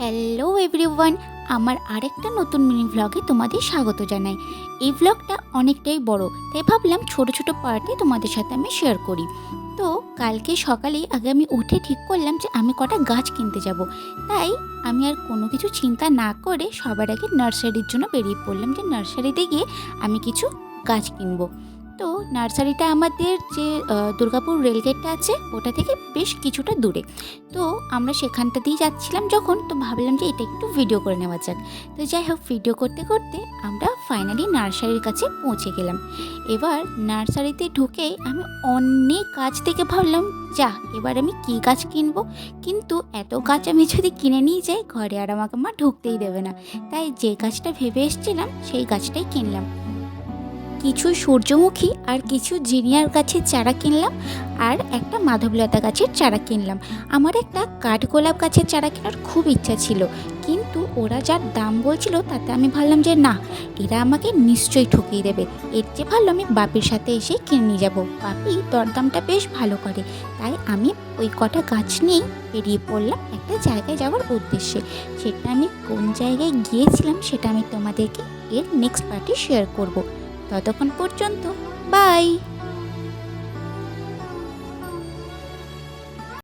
Hello everyone আমার আরেকটা নতুন মিনি ভ্লগে তোমাদের স্বাগত জানাই। এই ভ্লগটা অনেকটাই বড়, তাই ভাবলাম ছোট ছোট পার্টে তোমাদের সাথে আমি শেয়ার করি। তো কালকে সকালেই আগে আমি উঠে ঠিক করলাম যে আমি কটা গাছ কিনতে যাব। তাই আমি আর কোনো কিছু চিন্তা না করে সবার আগে নার্সারির জন্য বেরিয়ে পড়লাম যে নার্সারিতে গিয়ে আমি কিছু গাছ কিনবো। তো নার্সারিটা আমাদের যে দুর্গাপুর রেলগেটটা আছে, ওটা থেকে বেশ কিছুটা দূরে। তো আমরা সেখানটা দিয়ে যাচ্ছিলাম যখন, তো ভাবলাম যে এটা একটু ভিডিও করে নেওয়া যাক। তো যাই হোক ভিডিও করতে করতে আমরা ফাইনালি নার্সারির কাছে পৌঁছে গেলাম। এবার নার্সারিতে ঢুকে আমি অনেক গাছ থেকে ভাবলাম, যা, এবার আমি কী গাছ কিনবো? কিন্তু এত গাছ আমি যদি কিনে নিয়ে যাই, ঘরে আর আমাকে মা ঢুকতেই দেবে না। তাই যে গাছটা ভেবে এসেছিলাম, সেই গাছটাই কিনলাম। কিছু সূর্যমুখী আর কিছু জিনিয়ার গাছের চারা কিনলাম আর একটা মাধবলতা গাছের চারা কিনলাম। আমার একটা কাঠগোলাপ গাছের চারা কেনার খুব ইচ্ছা ছিল, কিন্তু ওরা যার দাম বলছিল তাতে আমি ভাবলাম যে না, এরা আমাকে নিশ্চয়ই ঠকিয়ে দেবে। এর চেয়ে ভালো আমি বাপির সাথে এসে কিনে নিয়ে যাব। বাপি দরদামটা বেশ ভালো করে, তাই আমি ওই কটা গাছ নিয়েই বেরিয়ে পড়লাম একটা জায়গায় যাওয়ার উদ্দেশ্যে। সেটা আমি কোন জায়গায় গিয়েছিলাম সেটা আমি তোমাদেরকে এর নেক্সট পার্টি শেয়ার করব। ততক্ষণ পর্যন্ত বাই